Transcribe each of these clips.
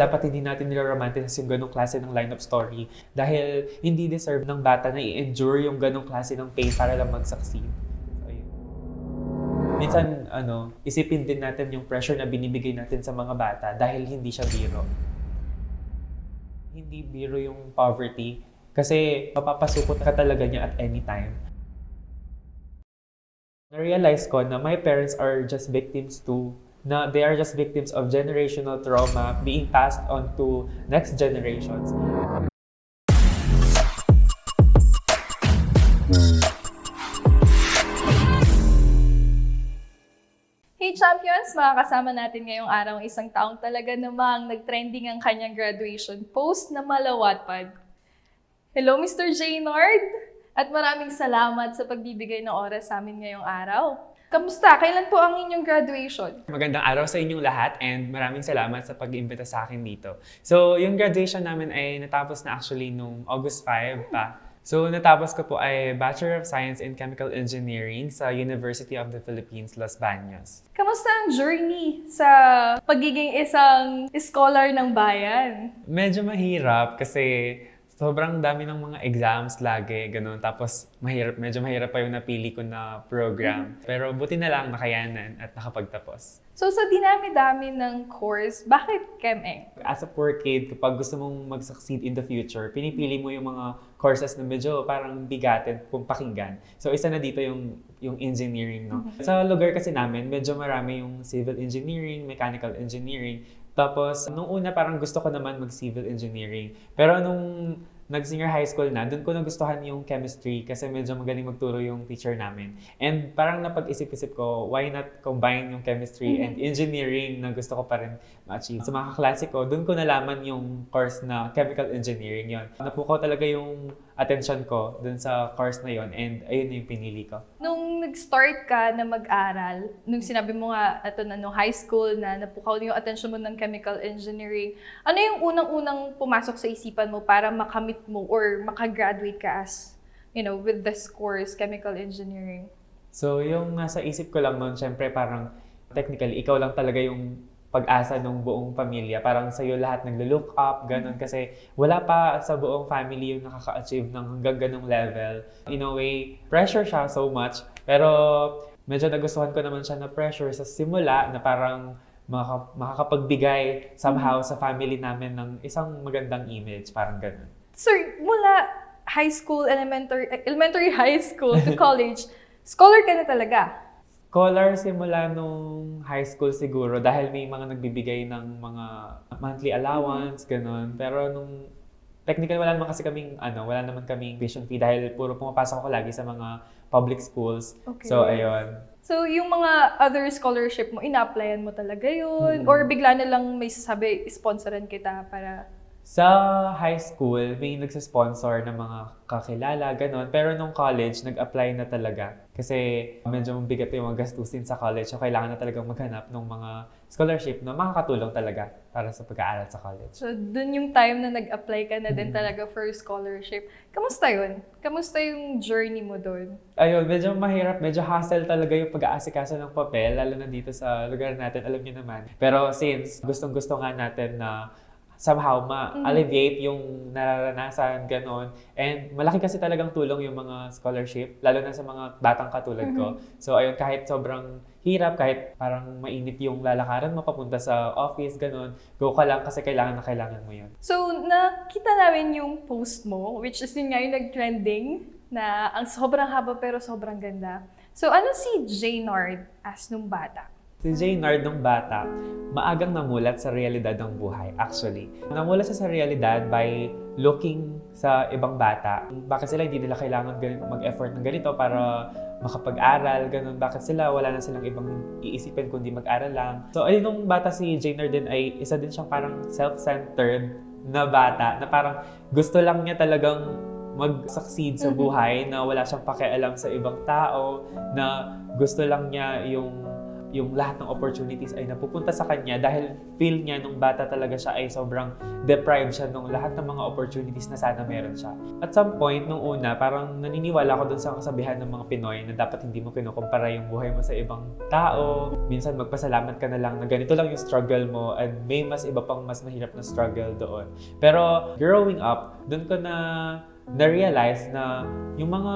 Dapat hindi natin niloromanticize yung ganong klase ng line of story dahil hindi deserve ng bata na i-endure yung ganong klase ng pain para lang mag-succeed. So. Minsan, ano, isipin din natin yung pressure na binibigay natin sa mga bata dahil hindi siya biro. Hindi biro yung poverty kasi mapapasukot ka talaga niya at any time. Na-realize ko na my parents are just victims too na they are just victims of generational trauma being passed on to next generations. Hey Champions! Makakasama natin ngayong araw ang isang taong talaga namang nag-trending ang kanyang graduation post na malawatpad. Hello Mr. Jaynard! At maraming salamat sa pagbibigay ng oras sa amin ngayong araw. Kamusta? Kailan po ang inyong graduation? Magandang araw sa inyong lahat and maraming salamat sa pag-imbita sa akin dito. So, yung graduation namin ay natapos na actually nung August 5 pa. So, natapos ko po ay Bachelor of Science in Chemical Engineering sa University of the Philippines, Los Baños. Kamusta ang journey sa pagiging isang scholar ng bayan? Medyo mahirap kasi sobrang dami ng mga exams lagi, ganun. Tapos mahirap, medyo mahirap pa yung napili ko na program. Pero buti na lang nakayanan at nakapagtapos. So sa dinami-dami ng course, bakit ChemEng? As a poor kid, kapag gusto mong mag-succeed in the future, pinipili mo yung mga courses na medyo parang bigatin kung pakinggan. So isa na dito yung yung engineering, no? Sa lugar kasi namin, medyo marami yung civil engineering, mechanical engineering. Tapos, nung una parang gusto ko naman mag-civil engineering. Pero nung nag-senior high school na, doon ko nagustuhan yung chemistry kasi medyo magaling magturo yung teacher namin. And parang napag-isip-isip ko, why not combine yung chemistry and engineering na gusto ko pa rin ma-achieve. Sa mga kaklase ko, doon ko nalaman yung course na chemical engineering yon. Napukaw talaga yung attention ko doon sa course na yon and ayun na yung pinili ko. Nung nag-start ka na mag-aral, nung sinabi mo nga ito na nung high school na napukaw yung attention mo ng chemical engineering, ano yung unang-unang pumasok sa isipan mo para makamit mo or makagraduate ka as, you know, with this course, chemical engineering? So, yung nasa isip ko lang noon, syempre parang technically, ikaw lang talaga yung pag-asa ng buong pamilya. Parang sa'yo lahat naglo-look up, ganun. Kasi wala pa sa buong family yung nakaka-achieve ng hanggang ganung level. In a way, pressure siya so much. Pero medyo nagustuhan ko naman siya na pressure sa simula na parang makaka- makakapagbigay somehow sa family namin ng isang magandang image. Parang ganun. Sir, mula high school, elementary, elementary high school to college, scholar ka na talaga. Scholar simula nung high school siguro dahil may mga nagbibigay ng mga monthly allowance, ganun. Pero nung technically wala naman kasi kaming ano, wala naman kaming tuition fee dahil puro pumapasok ako lagi sa mga public schools. Okay. So ayun. So, yung mga other scholarship mo, ina-applyan mo talaga yun? Mm. Or bigla na lang may sasabi, sponsoran kita para... Sa high school, may nagsisponsor ng mga kakilala, ganun. Pero nung college, nag-apply na talaga. Kasi medyo mabigat yung mga gastusin sa college. So, kailangan na talagang maghanap ng mga scholarship na makakatulong talaga para sa pag-aaral sa college. So, dun yung time na nag-apply ka na din talaga for scholarship. Kamusta yun? Kamusta yung journey mo doon? Ayun, medyo mahirap, medyo hassle talaga yung pag-aasikaso ng papel, lalo na dito sa lugar natin, alam niyo naman. Pero since gustong-gusto nga natin na somehow ma-alleviate yung nararanasan, ganon. And malaki kasi talagang tulong yung mga scholarship, lalo na sa mga batang katulad ko. So ayun, kahit sobrang hirap, kahit parang mainit yung lalakaran mo papunta sa office, ganon, go ka lang kasi kailangan na kailangan mo yun. So, nakita namin yung post mo, which is yun nga yung nag-trending, na ang sobrang haba pero sobrang ganda. So, ano si Jaynard as nung bata? Si Jaynard nung bata, maagang namulat sa realidad ng buhay, actually. Namulat siya sa realidad by looking sa ibang bata. Bakit sila hindi nila kailangan gan- mag-effort ng ganito para makapag-aral, ganun. Bakit sila wala na silang ibang iisipin kundi mag-aral lang. So, ayun nung bata si Jaynard din ay isa din siyang parang self-centered na bata na parang gusto lang niya talagang mag-succeed sa Mhm. buhay na wala siyang pakialam sa ibang tao na gusto lang niya yung yung lahat ng opportunities ay napupunta sa kanya dahil feel niya nung bata talaga siya ay sobrang deprived siya nung lahat ng mga opportunities na sana meron siya. At some point, nung una, parang naniniwala ako dun sa kasabihan ng mga Pinoy na dapat hindi mo kinukumpara yung buhay mo sa ibang tao. Minsan magpasalamat ka na lang na ganito lang yung struggle mo and may mas iba pang mas mahirap na struggle doon. Pero growing up, dun ko na na-realize na yung mga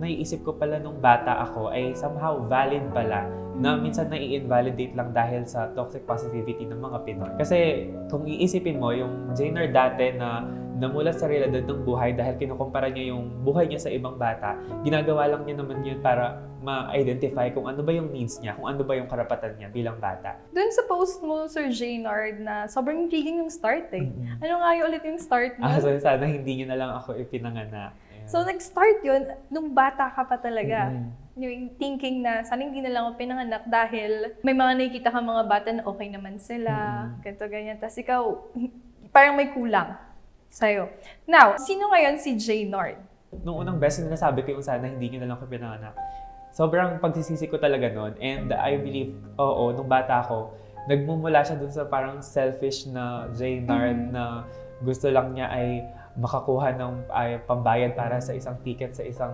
naiisip ko pala nung bata ako ay somehow valid pala na minsan nai-invalidate lang dahil sa toxic positivity ng mga Pinoy. Kasi kung iisipin mo, yung Jainer dati na namulat sa realidad ng buhay dahil kinukumpara niya yung buhay niya sa ibang bata, ginagawa lang niya naman yun para ma-identify kung ano ba yung needs niya, kung ano ba yung karapatan niya bilang bata. Doon sa post mo, Sir Jaynard, na sobrang intriguing yung start eh. Mhm. Ano nga yung ulit yung start mo? Ah, so sana hindi niyo na lang ako ipinanganak. Ayan. So, nag-start yun nung bata ka pa talaga. Mhm. Yung thinking na sana hindi na lang ako pinanganak dahil may mga nakikita ka mga bata na okay naman sila, Mhm. ganito, ganyan. Tapos ikaw, parang may kulang sa'yo. Now, sino ngayon si Jaynard? Nung unang beses na nasabi ko yung sana hindi niyo na lang pinanganak, sobrang pagsisisi ko talaga noon. And I believe, oo, nung bata ako, nagmumula siya dun sa parang selfish na Jaynard Mhm. na gusto lang niya ay makakuha ng ay, pambayad para sa isang ticket sa isang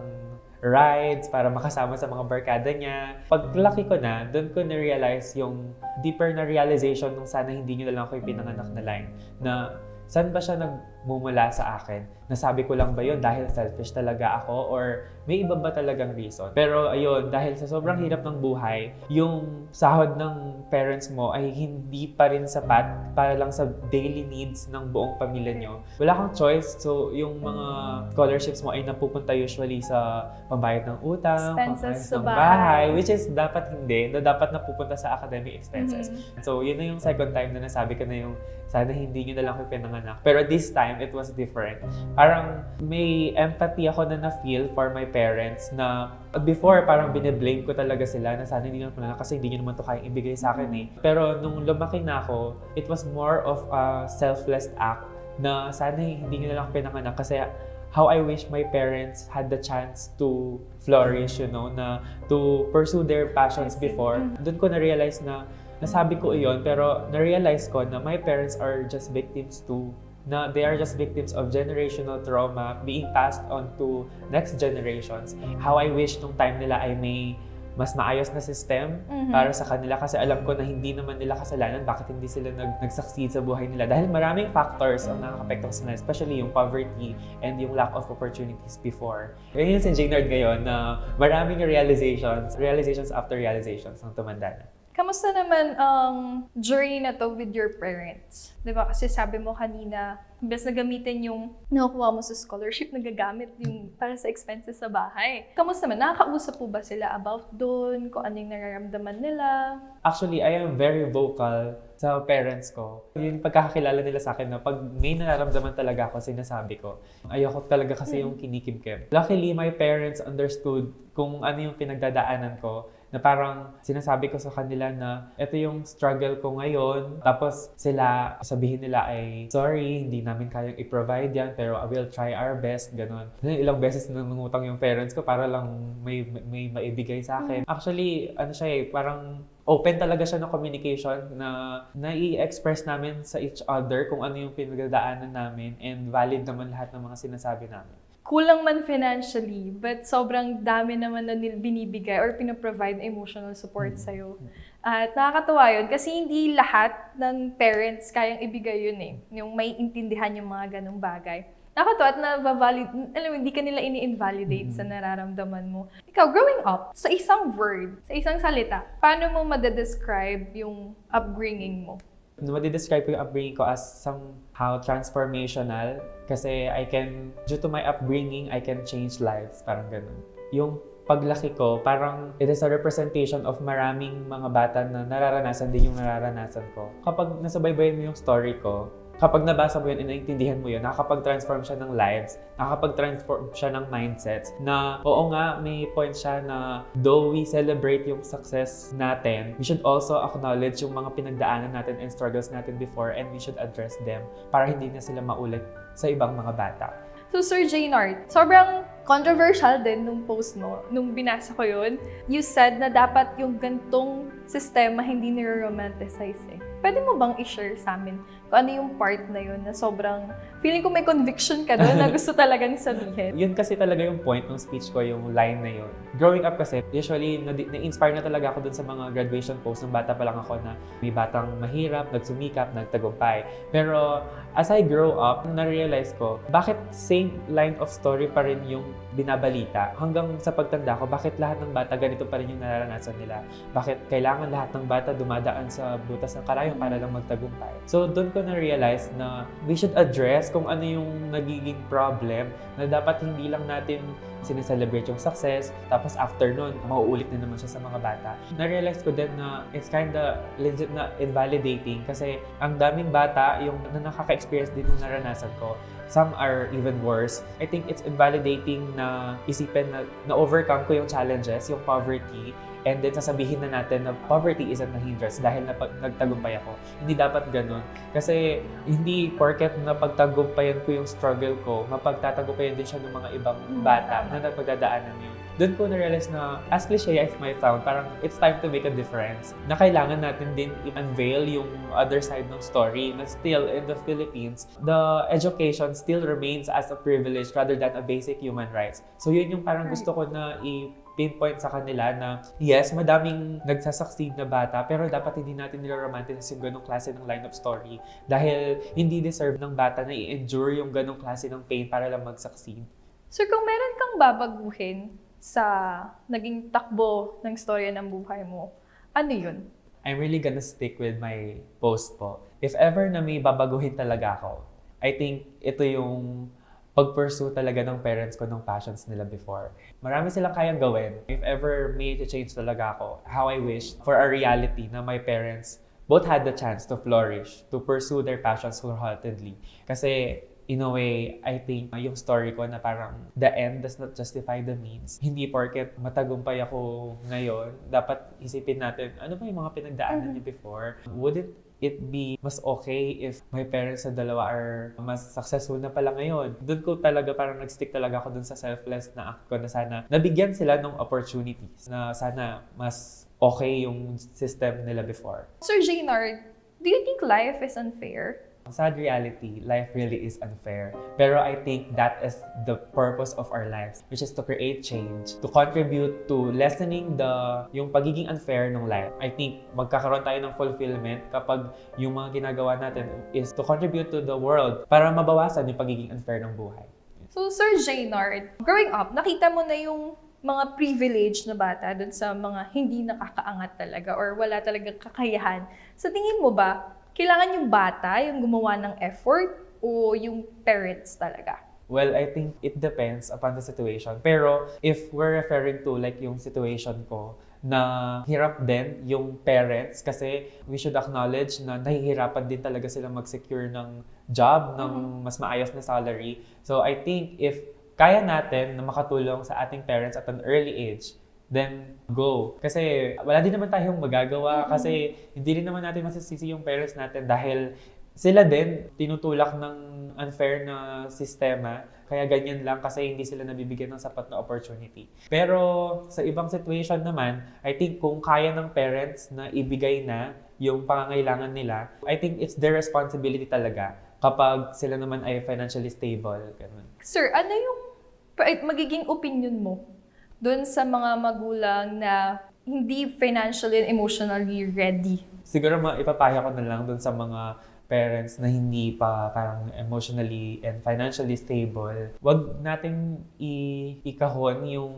rides, para makasama sa mga barkada niya. Paglaki ko na, doon ko na-realize yung deeper na realization nung sana hindi niyo na lang ako yung pinanganak na line. Na saan ba siya nagmumula sa akin? Nasabi ko lang ba yun dahil selfish talaga ako or may iba ba talagang reason? Pero ayun, dahil sa sobrang hirap ng buhay, yung sahod ng parents mo ay hindi pa rin sapat para lang sa daily needs ng buong pamilya nyo. Wala kang choice. So, yung mga scholarships mo ay napupunta usually sa pambayad ng utang, pambayad ng bahay. which is dapat hindi, na dapat napupunta sa academic expenses. Mhm. So, yun na yung second time na nasabi ko na yung sana hindi nyo na lang ako pinanganak. Pero this time, it was different. Parang may empathy ako na na-feel for my parents na before parang bine-blame ko talaga sila na sana hindi nyo na kasi hindi nyo naman to kayang ibigay sa akin eh. Pero nung lumaki na ako, it was more of a selfless act na sana hindi nyo na lang pinanganak kasi how I wish my parents had the chance to flourish, you know, na to pursue their passions before. Mm. Doon ko na-realize na nasabi ko iyon pero na-realize ko na my parents are just victims too na they are just victims of generational trauma being passed on to next generations. How I wish nung time nila ay may mas maayos na system Mhm. para sa kanila kasi alam ko na hindi naman nila kasalanan bakit hindi sila nag nag-succeed sa buhay nila dahil maraming factors ang nakakapekto sa kanila especially yung poverty and yung lack of opportunities before. Ganyan si Jaynard ngayon na maraming realizations, realizations after realizations ng tumanda na. Kamusta naman ang journey na to with your parents? Di ba? Kasi sabi mo kanina, imbes na gamitin yung nakukuha mo sa scholarship, nagagamit yung para sa expenses sa bahay. Kamusta naman? Nakakausap po ba sila about doon? Kung ano yung nararamdaman nila? Actually, I am very vocal sa parents ko. Yung pagkakakilala nila sa akin na pag may nararamdaman talaga ako, sinasabi ko. Ayoko talaga kasi yung kinikimkim. Luckily, my parents understood kung ano yung pinagdadaanan ko na parang sinasabi ko sa kanila na ito yung struggle ko ngayon. Tapos sila, sabihin nila ay, sorry, hindi namin kayang i-provide yan, pero I will try our best, ganun. Ilang beses na nangutang yung parents ko para lang may, may maibigay sa akin. Actually, ano siya eh, parang open talaga siya ng communication na nai-express namin sa each other kung ano yung pinagdadaanan namin and valid naman lahat ng mga sinasabi namin. Kulang man financially, but sobrang dami naman na binibigay or pinaprovide na emotional support sa'yo. At nakakatuwa yun kasi hindi lahat ng parents kayang ibigay yun eh. Yung may intindihan yung mga ganong bagay. Nakakatuwa at na-valid, alam mo, hindi ka nila ini-invalidate sa nararamdaman mo. Ikaw, growing up, sa isang word, sa isang salita, paano mo madedescribe yung upbringing mo? Madi-describe ko yung upbringing ko as somehow transformational kasi I can, due to my upbringing, I can change lives. Parang ganun. Yung paglaki ko, parang it is a representation of maraming mga bata na nararanasan din yung nararanasan ko. Kapag nasabaybayan mo yung story ko, kapag nabasa mo yun and naintindihan mo yun, nakakapag-transform siya ng lives, nakakapag-transform siya ng mindsets, na oo nga, may point siya na though we celebrate yung success natin, we should also acknowledge yung mga pinagdaanan natin and struggles natin before and we should address them para hindi na sila maulit sa ibang mga bata. So, Sir Jaynard, sobrang controversial din nung post mo, nung binasa ko yun. You said na dapat yung gantong sistema hindi nire-romanticize eh. Pwede mo bang i-share sa amin kung ano yung part na yun na sobrang, feeling ko may conviction ka doon na gusto talagang sabihin. Yun kasi talaga yung point ng speech ko, yung line na yun. Growing up kasi, usually, na- na-inspire na talaga ako dun sa mga graduation posts. Nung bata pa lang ako na may batang mahirap, nagsumikap, nagtagumpay. Pero as I grow up, na-realize ko, bakit same line of story pa rin yung binabalita? Hanggang sa pagtanda ko, bakit lahat ng bata ganito pa rin yung nararanasan nila? Bakit kailangan lahat ng bata dumadaan sa butas ng karayom para lang magtagumpay? So, doon ko na-realize na we should address kung ano yung nagiging problem na dapat hindi lang natin sineselebrate yung success, tapos after nun, mauulit na naman siya sa mga bata. Na-realize ko din na it's kinda legit na invalidating kasi ang daming bata yung na nakaka-experience din yung naranasan ko. Some are even worse. I think it's invalidating na isipin na na-overcome ko yung challenges, yung poverty, and then sasabihin na natin na poverty isn't a hindrance dahil napag, nagtagumpay ako. Hindi dapat ganun. Kasi hindi porket na pagtagumpayan ko yung struggle ko, mapagtatagumpayan din siya ng mga ibang Mm, bata na napagdadaanan yun. Doon ko na-realize na, as cliche as my sound, parang it's time to make a difference. Na kailangan natin din i-unveil yung other side ng story na still in the Philippines, the education still remains as a privilege rather than a basic human rights. So yun yung parang gusto ko na i- pinpoint sa kanila na yes, madaming nagsasucceed na bata pero dapat hindi natin niloromanticize yung ganong klase ng line of story dahil hindi deserve ng bata na i-endure yung ganong klase ng pain para lang mag-succeed. Sir, kung meron kang babaguhin sa naging takbo ng storya ng buhay mo, ano yun? I'm really gonna stick with my post po. If ever na may babaguhin talaga ako, I think ito yung pag-pursue talaga ng parents ko ng passions nila before. Marami silang kayang gawin. If ever may change talaga ako, how I wish for a reality na my parents both had the chance to flourish, to pursue their passions wholeheartedly. Kasi in a way, I think yung story ko na parang the end does not justify the means. Hindi porket matagumpay ako ngayon, dapat isipin natin, ano ba yung mga pinagdaanan niyo before? Wouldn't it be mas okay if my parents sa dalawa are mas successful na pala ngayon? Doon ko talaga parang nag-stick talaga ako dun sa selfless na act ko na sana nabigyan sila ng opportunities na sana mas okay yung system nila before. Sir Jaynard, do you think life is unfair? Sad reality, life really is unfair. Pero I think that is the purpose of our lives, which is to create change, to contribute to lessening the yung pagiging unfair ng life. I think magkakaroon tayo ng fulfillment kapag yung mga ginagawa natin is to contribute to the world para mabawasan yung pagiging unfair ng buhay. So, Sir Jaynard, growing up, nakita mo na yung mga privileged na bata dun sa mga hindi nakakaangat talaga or wala talagang kakayahan. Sa tingin mo ba, kailangan yung bata yung gumawa ng effort o yung parents talaga? Well, I think it depends upon the situation. Pero if we're referring to like yung situation ko, na hirap din yung parents kasi we should acknowledge na nahihirapan din talaga sila mag-secure ng job, ng mas maayos na salary. So I think if kaya natin na makatulong sa ating parents at an early age, then go. Kasi wala din naman tayong magagawa kasi hindi rin naman natin masisisi yung parents natin dahil sila din tinutulak ng unfair na sistema kaya ganyan lang kasi hindi sila nabibigyan ng sapat na opportunity. Pero sa ibang situation naman, I think kung kaya ng parents na ibigay na yung pangangailangan nila, I think it's their responsibility talaga kapag sila naman ay financially stable. Ganun. Sir, ano yung magiging opinion mo dun sa mga magulang na hindi financially and emotionally ready? Siguro ma ipapayo ko na lang dun sa mga parents na hindi pa parang emotionally and financially stable. Huwag nating i- ikahon yung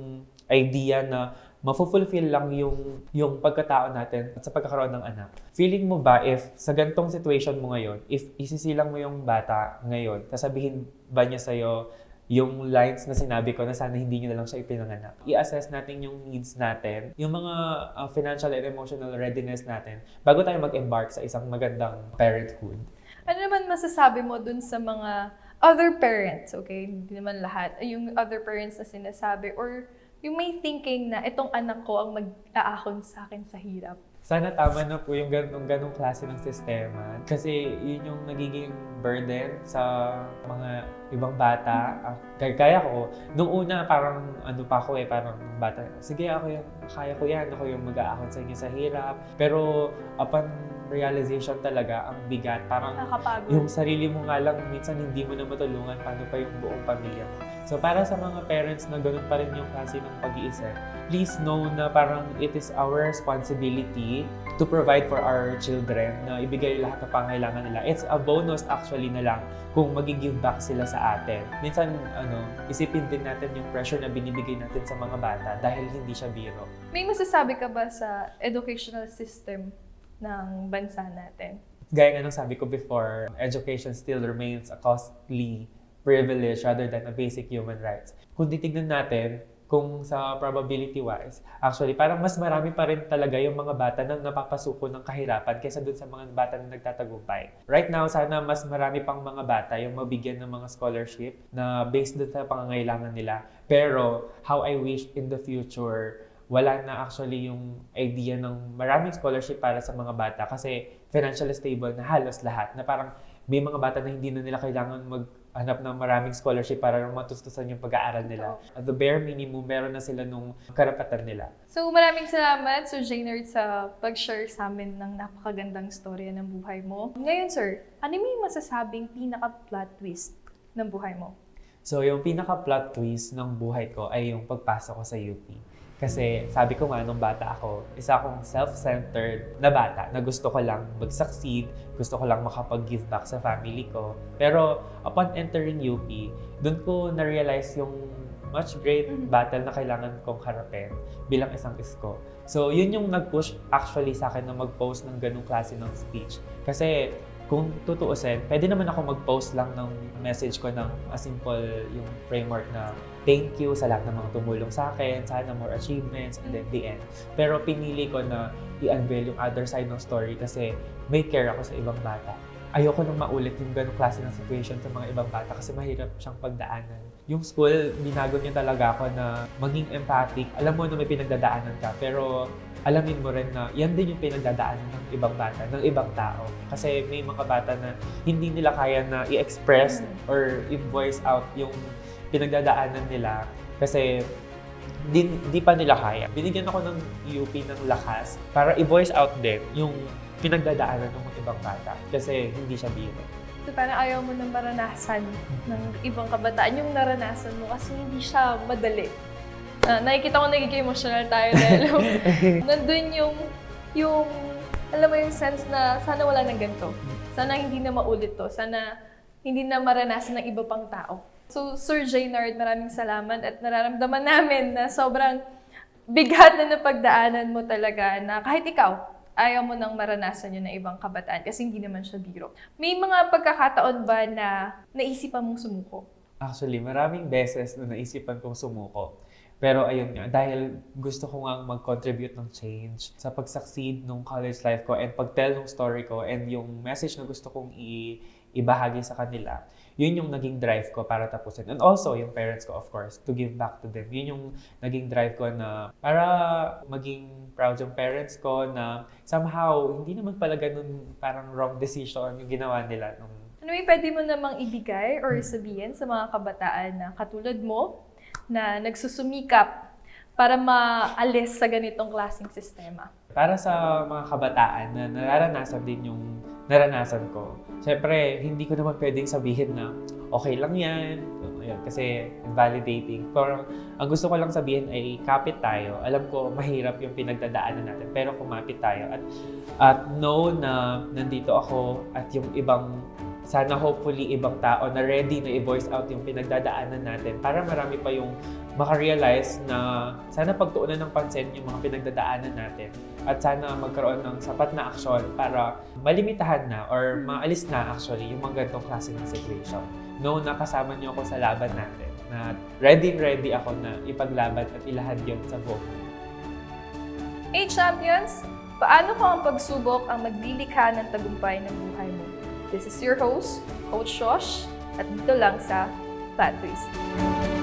idea na mafulfill lang yung yung pagkatao natin sa pagkakaroon ng anak. Feeling mo ba if sa gantong situation mo ngayon, if isisilang mo yung bata ngayon, sasabihin ba niya sa'yo yung lines na sinabi ko na sana hindi nyo na lang siya ipinanganak. I-assess natin yung needs natin, yung mga uh, financial and emotional readiness natin bago tayo mag-embark sa isang magandang parenthood. Ano naman masasabi mo dun sa mga other parents, okay? Hindi naman lahat. Yung other parents na sinasabi or yung may thinking na itong anak ko ang mag-aahon sa akin sa hirap. Sana tama na po yung ganong, ganong klase ng sistema. Kasi yun yung nagiging burden sa mga ibang bata. Ah, Kaya, kaya ko, nung una parang ano pa ako eh, parang bata, sige ako yung, kaya ko yan, ako yung mag-aakot sa inyo sa hirap. Pero upon realization talaga, ang bigat, parang Nakakapagod. yung sarili mo nga lang, minsan hindi mo na matulungan, paano pa yung buong pamilya mo. So para sa mga parents na ganun pa rin yung klase ng pag-iisip, please know na parang it is our responsibility to provide for our children na ibigay lahat ng pangailangan nila. It's a bonus actually na lang kung mag-give back sila sa atin. Minsan, ano, isipin din natin yung pressure na binibigay natin sa mga bata dahil hindi siya biro. May masasabi ka ba sa educational system ng bansa natin? Gaya nga ng sabi ko before, education still remains a costly privilege rather than a basic human rights. Kung titignan natin, kung sa probability-wise, actually, parang mas marami pa rin talaga yung mga bata na napapasuko ng kahirapan kaysa dun sa mga bata na nagtatagumpay. Right now, sana mas marami pang mga bata yung mabigyan ng mga scholarship na based dun sa pangangailangan nila. Pero, how I wish in the future, wala na actually yung idea ng maraming scholarship para sa mga bata kasi financially stable na halos lahat na parang may mga bata na hindi na nila kailangan maghanap ng maraming scholarship para matustusan yung pag-aaral nila. At the bare minimum, meron na sila nung karapatan nila. So maraming salamat, Sir Jaynard, sa pag-share sa amin ng napakagandang storya ng buhay mo. Ngayon, sir, ano yung masasabing pinaka-plot twist ng buhay mo? So, yung pinaka-plot twist ng buhay ko ay yung pagpasok ko sa UP. Kasi sabi ko nga nung bata ako, isa akong self-centered na bata na gusto ko lang mag-succeed, gusto ko lang makapag-give back sa family ko. Pero upon entering UP, doon ko na-realize yung much great Mhm. battle na kailangan kong harapin bilang isang isko. So, yun yung nag-push actually sa akin na mag-post ng ganung klase ng speech. Kasi kung tutuusin, pwede naman ako mag-post lang ng message ko ng a simple yung framework na thank you sa lahat ng mga tumulong sa akin, sana more achievements, and then the end. Pero pinili ko na i-unveil yung other side ng story kasi may care ako sa ibang bata. Ayoko nang maulit yung ganong klase ng situation sa mga ibang bata kasi mahirap siyang pagdaanan. Yung school, binago niya talaga ako na maging empathic. Alam mo na may pinagdadaanan ka, pero alamin mo rin na yan din yung pinagdadaanan ng ibang bata, ng ibang tao. Kasi may mga bata na hindi nila kaya na i-express or i-voice out yung pinagdadaanan nila kasi di, di pa nila kaya. Binigyan ako ng UP ng lakas para i-voice out din yung pinagdadaanan ng mga ibang bata kasi hindi siya biro. So parang ayaw mo nang maranasan ng ibang kabataan yung naranasan mo kasi hindi siya madali. Ah, nakikita ko nagiging emotional tayo dahil nandun yung, yung, alam mo yung sense na sana wala nang ganito. Sana hindi na maulit to. Sana hindi na maranasan ng iba pang tao. So, Sir Jaynard, maraming salamat at nararamdaman namin na sobrang bigat na napagdaanan mo talaga na kahit ikaw, ayaw mo nang maranasan yun ng ibang kabataan kasi hindi naman siya biro. May mga pagkakataon ba na naisipan mong sumuko? Actually, maraming beses na naisipan kong sumuko. Pero ayun nga, dahil gusto ko nga mag-contribute ng change sa pag-succeed nung college life ko and pag-tell ng story ko and yung message na gusto kong i- ibahagi sa kanila, yun yung naging drive ko para tapusin. And also, yung parents ko, of course, to give back to them. Yun yung naging drive ko na para maging proud yung parents ko na somehow, hindi naman pala ganun parang wrong decision yung ginawa nila nung Ano may pwede mo namang ibigay or sabihin sa mga kabataan na katulad mo na nagsusumikap para maalis sa ganitong klaseng sistema? Para sa mga kabataan na nararanasan din yung naranasan ko, syempre, hindi ko naman pwedeng sabihin na okay lang yan, kasi invalidating. Pero ang gusto ko lang sabihin ay kapit tayo. Alam ko mahirap yung pinagdadaanan natin, pero kumapit tayo. At, at know na nandito ako at yung ibang sana hopefully ibang tao na ready na i-voice out yung pinagdadaanan natin para marami pa yung makarealize na sana pagtuunan ng pansin yung mga pinagdadaanan natin at sana magkaroon ng sapat na aksyon para malimitahan na or maalis na actually yung mga ganitong klase ng situation. No, na kasama niyo ako sa laban natin na ready ready ako na ipaglaban at ilahad yun sa buong. Hey champions! Paano kung ang pagsubok ang maglilikha ng tagumpay ng buhay mo? This is your host, Coach Josh, at dito lang sa Flat Twist.